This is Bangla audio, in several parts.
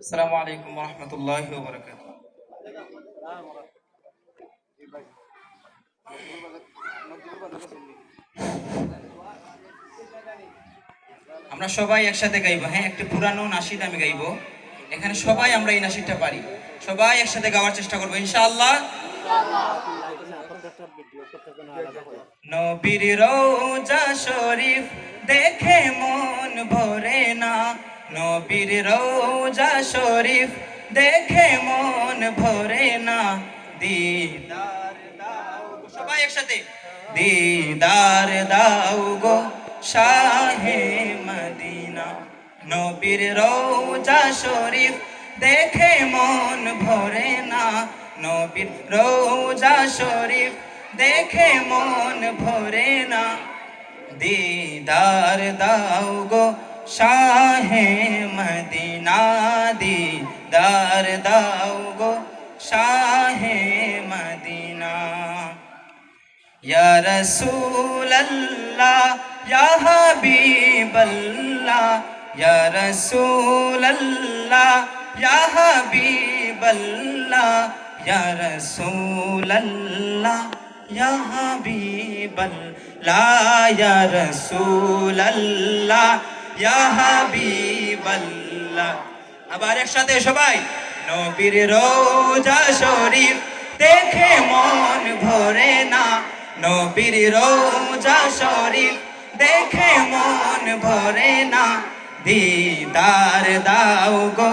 আসসালামু আলাইকুম রহমতুল্লাহ বরকাত আমরা সবাই একসাথে গাইবো হ্যাঁ একটা পুরানো নাসিদ আমি গাইবো। এখানে সবাই আমরা এই নাসিদটা পারি। সবাই একসাথে গাওয়ার চেষ্টা করব, ইনশাআল্লাহ। নবীর রোজা শরীফ দেখে মন ভরে না। নবীর রোজা শরীফ দেখে মন ভরে না। দিদার দাও গো। সবাই একসাথে। দিদার দাও গো শাহে মদিনা। নবীর রোজা শরীফ দেখে মন ভরে না নবীর রোজা শরীফ। দেখে মন ভরে না। দিদার দাও গো শাহে মদিনা, দিদার দাও গো শাহে মদিনা। ইয়া রাসূলাল্লাহ, ইয়া হাবিবাল্লাহ, ইয়া রাসূলাল্লাহ ইয়া হাবিবাল্লাহ ইয়া রাসূলাল্লাহ ইয়া হাবিবাল্লাহ ইয়া রাসূলাল্লাহ ইয়া হাবিবাল্লাহ আবার একসাথে সবাই নবীর রোজা শরীফ দেখে মন ভরে না। নবীর রোজা শরীফ দেখে মন ভরে না। দিদার দাও গো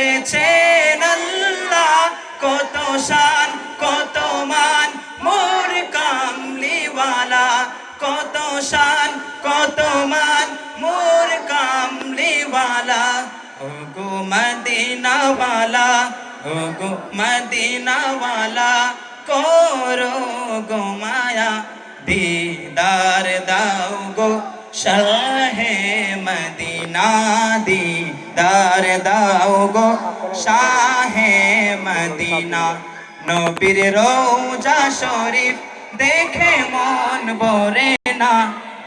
করেছেন আল্লাহ কত শান, কত মান, মোর কামলিওয়ালা। কত শান, কত মান, মোর কামলিওয়ালা। ও গো মদিনাওয়ালা ও গো মদিনাওয়ালা, করো গো মায়া, দিদার দাও গো শাহে মদিনা দিদার দাও গো শাহে মদিনা। নবীর রোজা শরীফ দেখে মন ভরে না।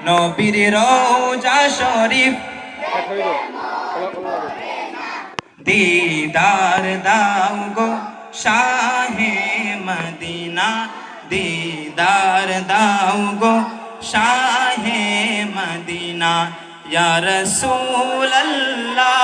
নবীর রোজা শরীফ দিদার দাও গো শাহে মদিনা। দিদার দাও গো শাহে মদিনা। ইয়া রাসূলুল্লাহ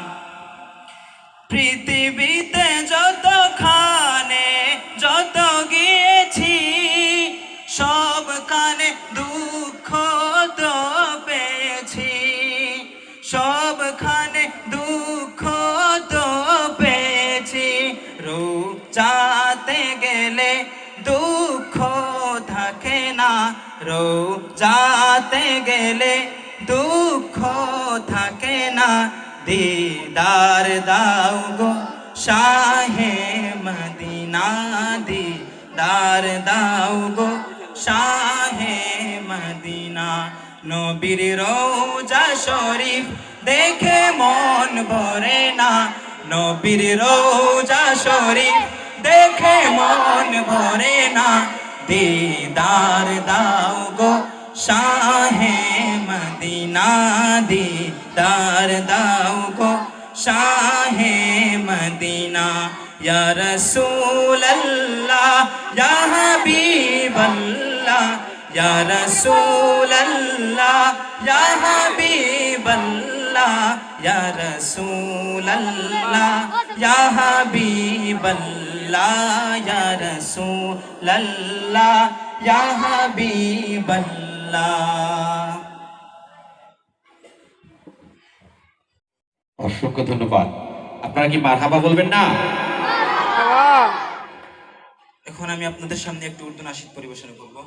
গেলে দুঃখ থাকে না। রূপ যাতে গেলে দুঃখ থাকে না। দিদার দাও গো শাহে মদিনা, দিদার দাও গো শাহে মদিনা। নবীর রোজা শরীফ দেখে মন ভরে না। নবীর রোজা শরীফ দেখে মন ভরে না দিদার দাও গো শাহে মদিনা দিদার দাও গো শাহে মদিনা ইয়া রাসূলুল্লাহ ইয়া হাবিবাল্লাহ ইয়া রাসূলুল্লাহ ইয়া হাবিবাল্লাহ ইয়া অসংখ্য ধন্যবাদ। আপনারা কি মারহাবা বলবেন না? এখন আমি আপনাদের সামনে একটু উর্দু নাশিদ পরিবেশন করব।